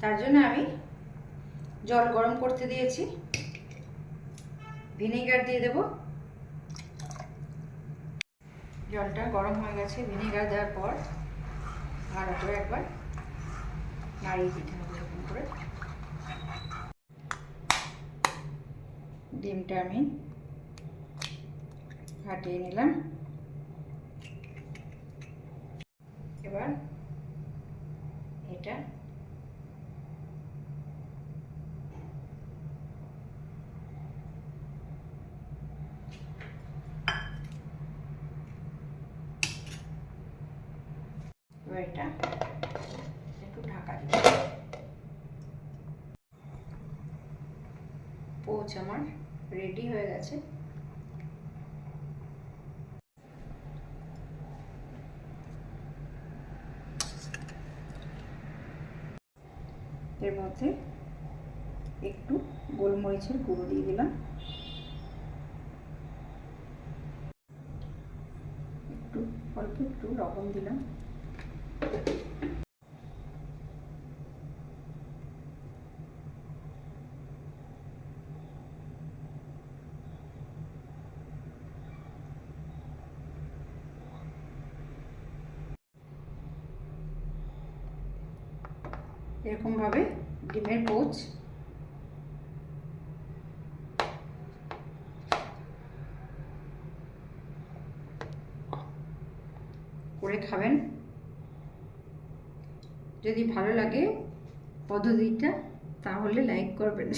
তার জন্য আমি জল গরম করতে দিয়েছি। ভিনেগার দিয়ে দেব। জলটা গরম হয়ে গেছে, ভিনেগার দেওয়ার পর ভালো করে একবার নাড়িয়ে দিতে হবে এরকম করে। ডিমটা আমি ফাটিয়ে নিলাম। এবার এটা এবার এটা একটু ঢাকা দিব পোচ আমার রেডি হয়ে গেছে। এর মধ্যে একটু গোলমরিচের গুঁড়ো দিয়ে দিলাম। একটু, অল্প একটু লবণ দিলাম। এরকমভাবে ডিমের পোচ। করে খাবেন। যদি ভালো লাগে পদ্ধতিটা তাহলে লাইক করবেন।